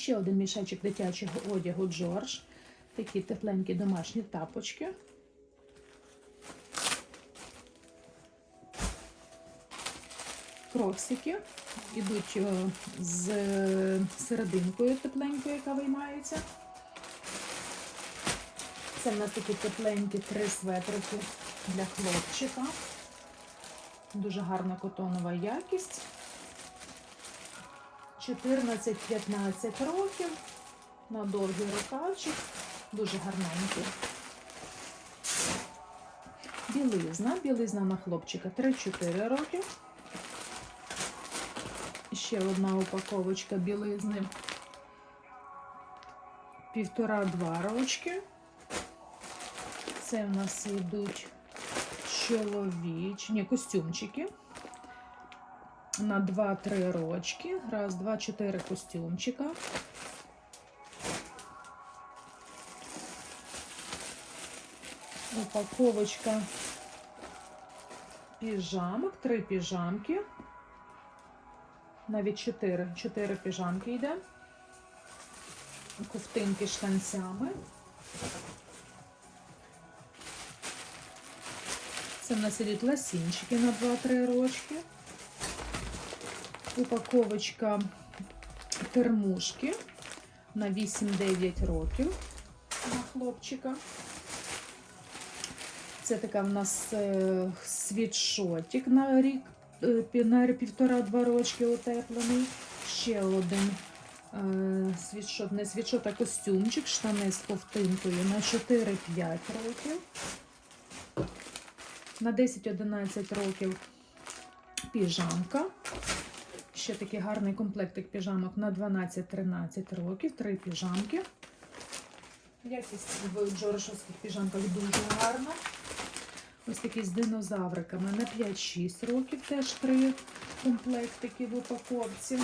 Ще один мішечок дитячого одягу Джордж. Такі тепленькі домашні тапочки. Кроксики. Ідуть е, з серединкою тепленькою, яка виймається. Це в нас такі тепленькі три светрики для хлопчика. Дуже гарна котонова якість. 14-15 років. На довгий рукавчик. Дуже гарненький. Білизна. Білизна на хлопчика 3-4 роки. Ще одна упаковочка білизни. Півтора-два рочки. Це в нас йдуть чоловічні костюмчики. На 2-3 рочки. Раз, два, чотири костюмчика. Упаковочка піжамок, три піжамки. Навіть чотири. Чотири піжамки йде. Ковтинки штанцями. Це в нас ідуть ласінчики на 2-3 рочки. Упаковочка термушки на 8-9 років на хлопчика. Це така в нас е, світшотик на рік, е, на півтора-два рочки утеплений. Ще один е, світшот, не світшот, а костюмчик, штани з ковтинкою на 4-5 років. На 10-11 років піжамка. Ще такий гарний комплектик піжамок на 12-13 років. Три піжамки. Якість в джорджовських піжамках дуже гарна. Ось такі з динозавриками на 5-6 років. Теж три комплектики в упаковці.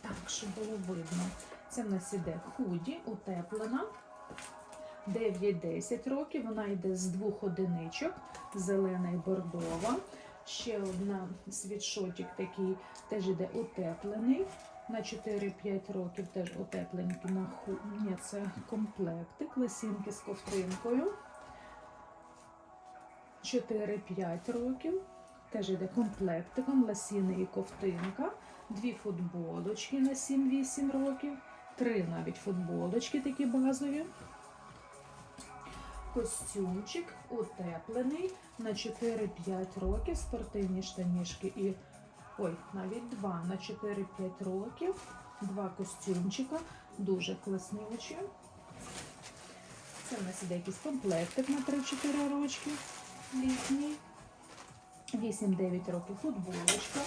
Так, щоб було видно. Це в нас іде худі, утеплена. 9-10 років. Вона йде з двох одиничок, зелена і бордова. Ще одна світшотик такий теж йде утеплений. На 4-5 років теж утепленький на ху... Ні, це комплектик, лисінки з ковтринкою. 4-5 років. Теж йде комплектиком, ласіни і ковтинка. Дві футболочки на 7-8 років. Три навіть футболочки такі базові. Костюмчик утеплений на 4-5 років. Спортивні штанішки і ой, навіть два на 4-5 років. Два костюмчика. Дуже класнючі. Це в нас іде якийсь комплектик на 3-4 рочки. Літній. 8-9 років футболочка.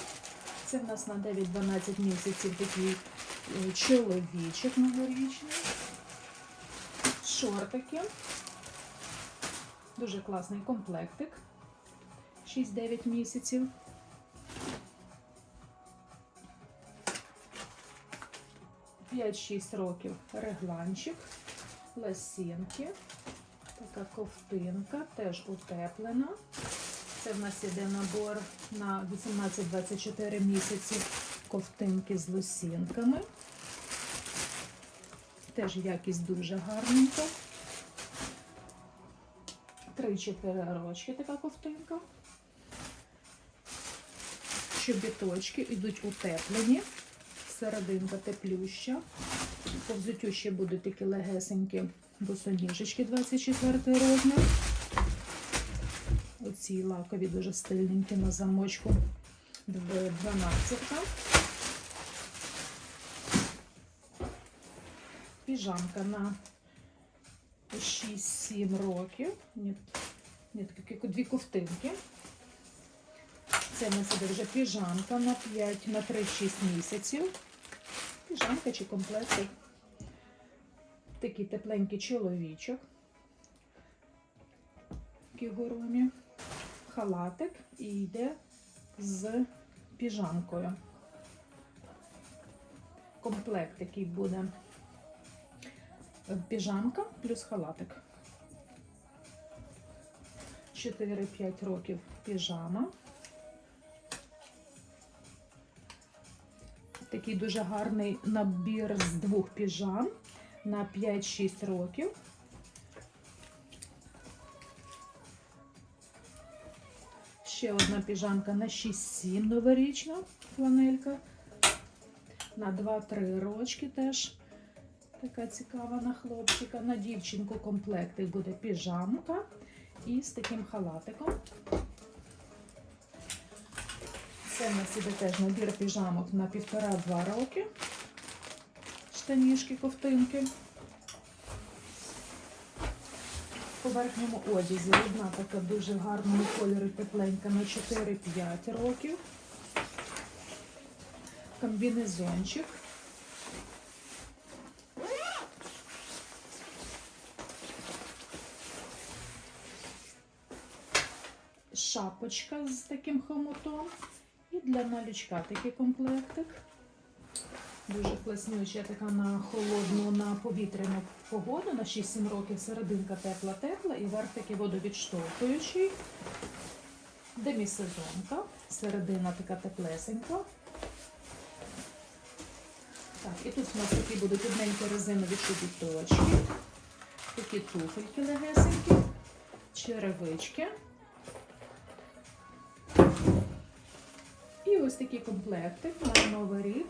Це в нас на 9-12 місяців такий е, чоловічок новорічний. Шортики. Дуже класний комплектик. 6-9 місяців. П'ять-шість років регланчик, ласінки, така ковтинка, теж утеплена. Це в нас іде набор на 18-24 місяці ковтинки з лосінками. Теж якість дуже гарненька. 3-4 рочки така ковтинка. Чобіточки йдуть утеплені. Серединка теплюща. По взуттю ще будуть такі легесенькі босоніжечки 24 розмір. Оці лакові дуже стильненькі на замочку 12. Піжамка на 6-7 років. Ні, такі дві ковтинки. Це в нас вже піжамка на 5, на 3-6 місяців. Піжамка чи комплектик. Такий тепленький чоловічок. кігуромі. Халатик і йде з піжамкою. Комплект такий буде піжамка плюс халатик. 4-5 років піжама. Такий дуже гарний набір з двох піжам на 5-6 років. Ще одна піжамка на 6-7 новорічна фланелька. На 2-3 рочки теж така цікава на хлопчика. На дівчинку комплектик буде піжамка і з таким халатиком. Це в нас іде теж набір піжамок на 1,5-2 роки. Штанішки, ковтинки. По верхньому одязі одна така дуже в гарному кольорі тепленька на 4-5 років. Комбінезончик. Шапочка з таким хомутом. І для малючка такий комплектик. Дуже класнюча така на холодну, на повітряну погоду, на 6-7 років серединка тепла-тепла і верх такий водовідштовхуючий. Демісезонка, середина така теплесенька. Так, і тут у нас такі будуть одненькі резинові чобіточки, такі туфельки легесенькі, черевички. Ось такий комплектик на новий рік.